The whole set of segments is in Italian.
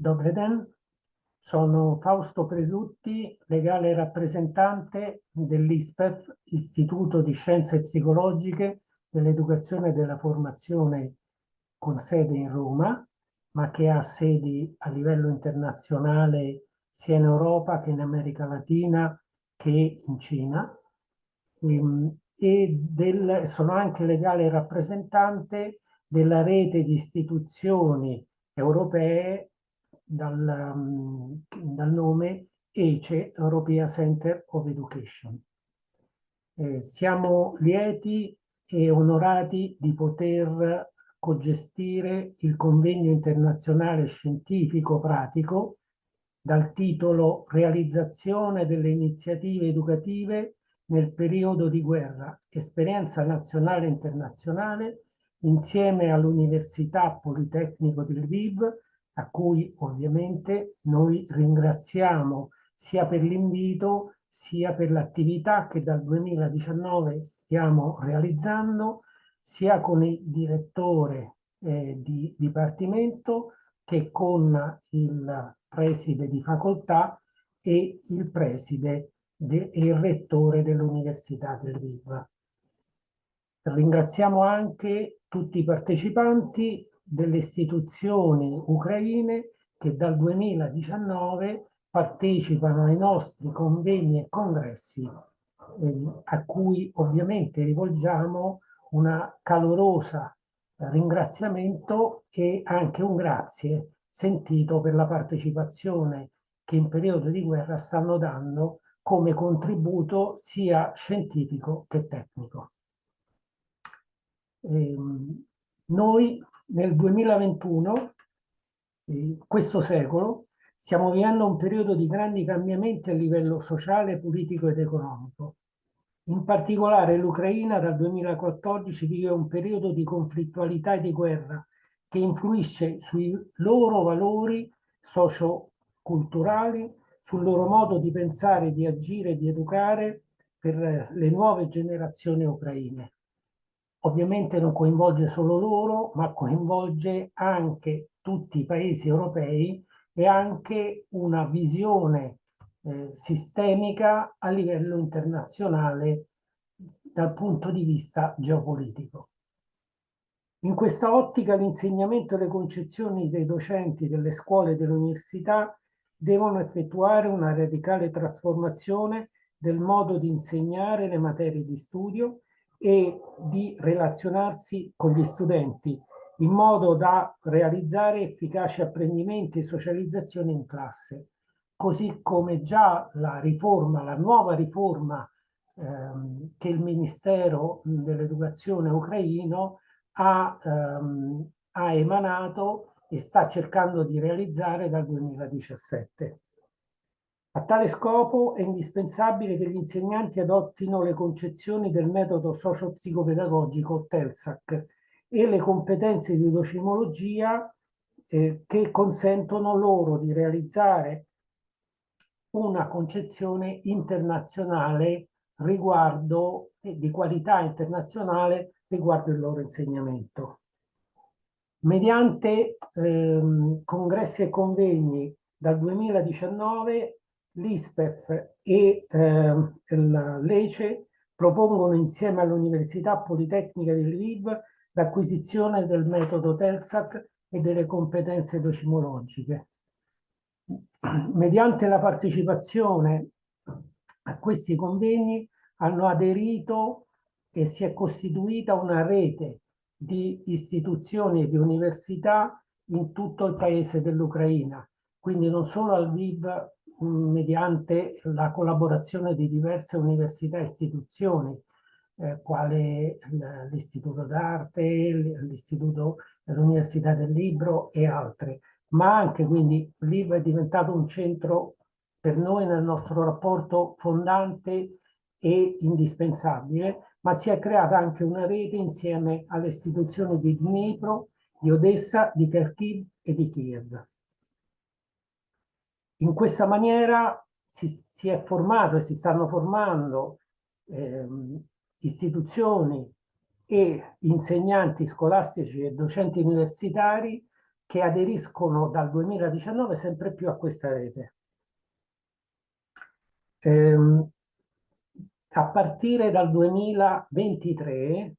Dobre den, sono Fausto Presutti, legale rappresentante dell'ISPEF, Istituto di Scienze Psicologiche dell'Educazione e della Formazione con sede in Roma, ma che ha sedi a livello internazionale sia in Europa che in America Latina che in Cina. Ehm, e del, sono anche legale rappresentante della rete di istituzioni europee dal, um, dal nome ECE, Europea Center of Education. Eh, siamo lieti e onorati di poter cogestire il convegno internazionale scientifico pratico dal titolo Realizzazione delle iniziative educative nel periodo di guerra, esperienza nazionale e internazionale, insieme all'Università Politecnico di Lviv, a cui ovviamente noi ringraziamo sia per l'invito sia per l'attività che dal 2019 stiamo realizzando, sia con il direttore eh, di dipartimento che con il preside di facoltà e il preside e il rettore dell'Università del Lviv. Ringraziamo anche tutti i partecipanti delle istituzioni ucraine che dal 2019 partecipano ai nostri convegni e congressi eh, a cui ovviamente rivolgiamo una calorosa ringraziamento e anche un grazie sentito per la partecipazione che in periodo di guerra stanno dando come contributo sia scientifico che tecnico. Ehm, noi nel 2021, eh, questo secolo, stiamo vivendo un periodo di grandi cambiamenti a livello sociale, politico ed economico. In particolare l'Ucraina dal 2014 vive un periodo di conflittualità e di guerra che influisce sui loro valori socio-culturali, sul loro modo di pensare, di agire di educare per le nuove generazioni ucraine. Ovviamente non coinvolge solo loro, ma coinvolge anche tutti i paesi europei e anche una visione eh, sistemica a livello internazionale dal punto di vista geopolitico. In questa ottica l'insegnamento e le concezioni dei docenti delle scuole e delle università devono effettuare una radicale trasformazione del modo di insegnare le materie di studio e di relazionarsi con gli studenti in modo da realizzare efficaci apprendimenti e socializzazione in classe, così come già la riforma, la nuova riforma ehm, che il Ministero dell'Educazione ucraino ha, ehm, ha emanato e sta cercando di realizzare dal 2017. A tale scopo è indispensabile che gli insegnanti adottino le concezioni del metodo socio-psicopedagogico TELSAC e le competenze di docimologia eh, che consentono loro di realizzare una concezione internazionale riguardo eh, di qualità internazionale riguardo il loro insegnamento. Mediante ehm, congressi e convegni dal 2019 l'ISPEF e eh, l'ECE propongono insieme all'Università Politecnica di Lviv l'acquisizione del metodo TELSAC e delle competenze docimologiche. Mediante la partecipazione a questi convegni hanno aderito e si è costituita una rete di istituzioni e di università in tutto il paese dell'Ucraina, quindi non solo al VIV mediante la collaborazione di diverse università e istituzioni, eh, quale l'Istituto d'Arte, l'Istituto dell'Università del Libro e altre, ma anche quindi l'ILVA è diventato un centro per noi nel nostro rapporto fondante e indispensabile, ma si è creata anche una rete insieme alle istituzioni di Dnipro, di Odessa, di Kharkiv e di Kiev. In questa maniera si, si è formato e si stanno formando ehm, istituzioni e insegnanti scolastici e docenti universitari che aderiscono dal 2019 sempre più a questa rete. Ehm, a partire dal 2023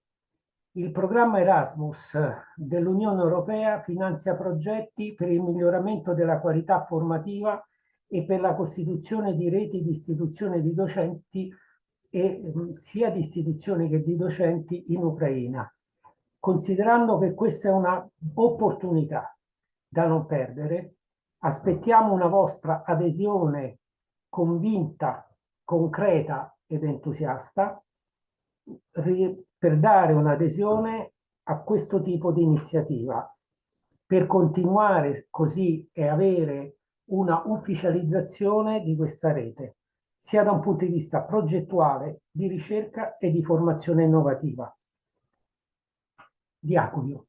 il programma Erasmus dell'Unione Europea finanzia progetti per il miglioramento della qualità formativa e per la costituzione di reti di istituzioni di docenti e sia di istituzioni che di docenti in Ucraina, considerando che questa è un'opportunità da non perdere, aspettiamo una vostra adesione convinta, concreta ed entusiasta per dare un'adesione a questo tipo di iniziativa, per continuare così e avere una ufficializzazione di questa rete, sia da un punto di vista progettuale, di ricerca e di formazione innovativa. Di Aculio.